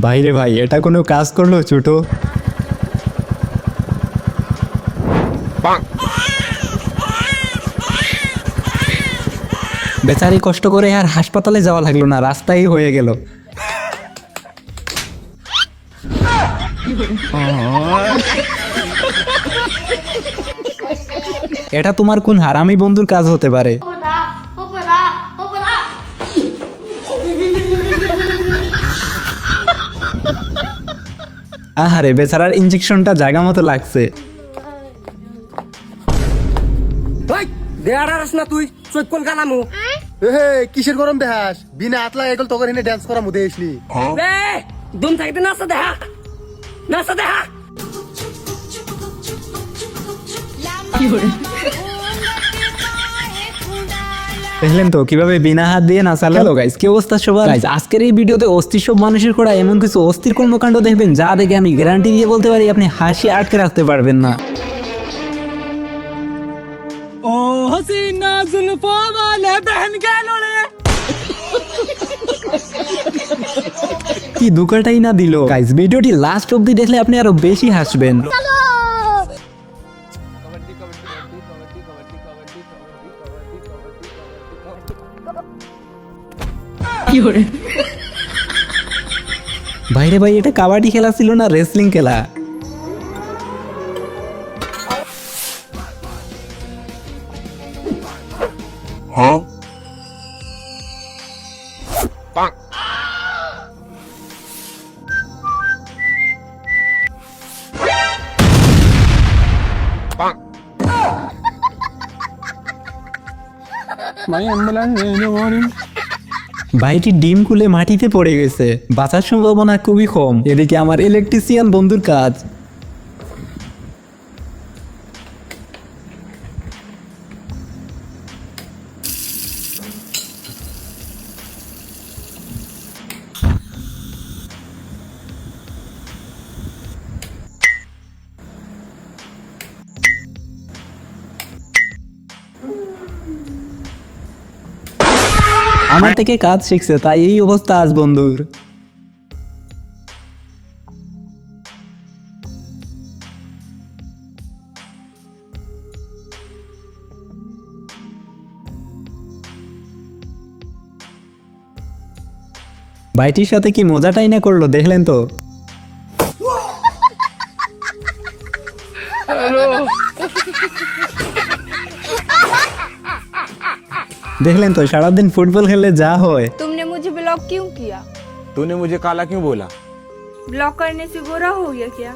ভাইরে ভাই এটা কোনো কাজ করল ছোট? বেচারি কষ্ট করে আর হাসপাতালে যাওয়া লাগল না রাস্তায় হয়ে গেল। এটা তোমার কোন হারামি বন্ধুর কাজ হতে পারে? আহারে বেচারার ইঞ্জেকশনটা জায়গা মতো লাগছে। দেয়ারাস না তুই চোখ কোন কানামু এ হে কিসের গরম দেহাস? বিনা আতলা এগুলো তোকে এনে ড্যান্স করা মুদে এসলি রে দুম থাকতে নাচা দেখা নাচা দেখা দেখলেন তো কীভাবে বিনা হাত দিয়ে না চালালো? গাইস কি অবস্থা সবার? গাইস আজকের এই ভিডিওতে অস্থির সব মানুষের করা এমন কিছু অস্থির কর্মকাণ্ড দেখবেন যা দেখে আমি গ্যারান্টি দিয়ে বলতে পারি আপনি হাসি আটকে রাখতে পারবেন না। ও হাসিনা জুলফা মালে বহন গেল কি দুকাটাই না দিল? গাইস ভিডিওটি লাস্ট অবধি দেখলে আপনি আরও বেশি হাসবেন। বাইরে ভাই এটা কাবাডি খেলা ছিল না রেসলিং খেলা। ভাইটি ডিম খুলে মাটিতে পড়ে গেছে। বাঁচার সম্ভাবনা খুবই কম। এদিকে আমার ইলেকট্রিশিয়ান বন্ধুর কাজ। আমার থেকে কাজ শিখছে তাই এই অবস্থা আজ বন্ধুর। ভাইটির সাথে কি মজাটাই না করল দেখলেন তো? দেখলেন তো সারাদিন ফুটবল খেললে যা হয় तुमने मुझे ब्लॉक क्यों किया तूने मुझे काला क्यों बोला ब्लॉक करने से गोरा हो गया क्या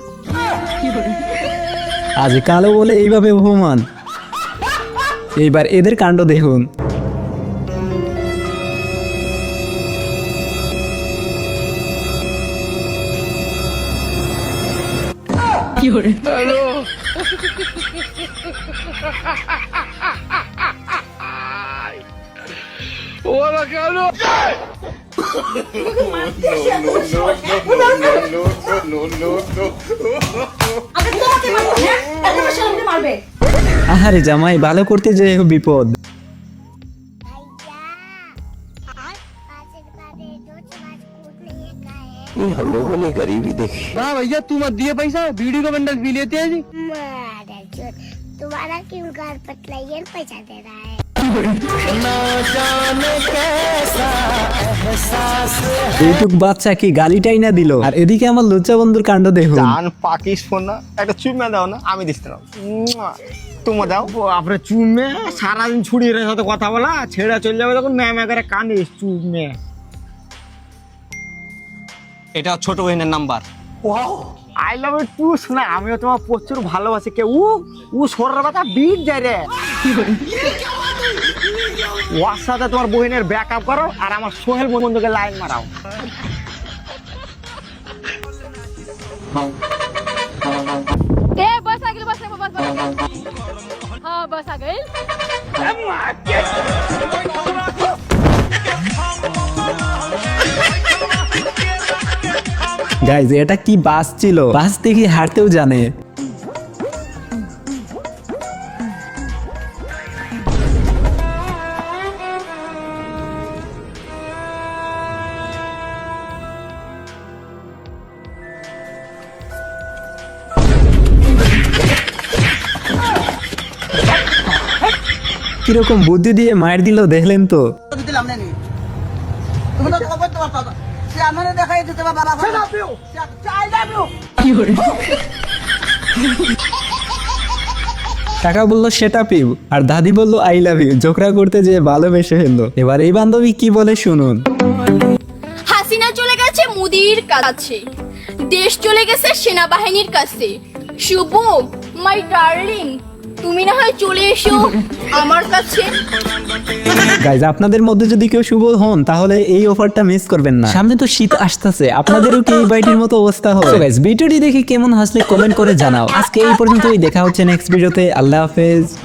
আজ কালো বলে এইভাবে অপমান এইবার এদের কাণ্ড দেখুন আহারে জামাই ভালো করতে যে বিপদ না ভাইয়া তুই মত দিয়ে পয়সা वीडियो का बंडल भी लेते हैं जी तुम्हारा क्यों घर पतला ये पैसा दे रहा है এইটুক বাচ্চা কি গালিটাই না দিল? আর এদিকে আমার লুচ্চা বন্ধুর কাণ্ড দেখুন। জান পাকিস ফোন না একটা চুমা দাও না আমি দিতে নাও তোমা দাও। আপনি চুমে সারাদিন ছুড়িয়ে রে সাথে কথা বলা ছেড়ে চলে যাবে তখন ম্যাম করে কানিস চুমে। এটা ছোট বহিনের নাম্বার। আই লাভ ইউ টু শোনা আমিও তোমার প্রচুর ভালোবাসি। কে উ উ সরার কথা বিট যায় রে। ওর সাথে তোমার বহিনের ব্যাক আপ করো আর আমার সোহেল বন্ধুকে লাইন মারাও। গাইজ এটা কি বাস ছিল? বাস দেখি হাঁটতেও জানে। কীরকম বুদ্ধি দিয়ে মায়ের দিল দেখলেন তো? কাকা বলল, সেটা পিউ। আর দাদি বলল আই লাভ ইউ ঝগড়া করতে যে ভালোবেসে ফেলল। এবার এই বান্ধবী কি বলে শুনুন। হাসিনা চলে গেছে মুদির কাছে। দেশ চলে গেছে সেনাবাহিনীর কাছে। শুভ মাই ডার্লিং তুমি না হয় চলে এসো আমার কাছে। গাইজ আপনাদের মধ্যে যদি কেউ শুভ হন তাহলে এই অফারটা মিস করবেন না। সামনে তো শীত আসতেছে আপনাদেরও কি এই বাইটির মতো অবস্থা হবে? গাইজ ভিডিওটি দেখে কেমন হাসলে কমেন্ট করে জানাও। আজকে এই পর্যন্তই দেখা হচ্ছে নেক্সট ভিডিওতে আল্লাহ হাফেজ।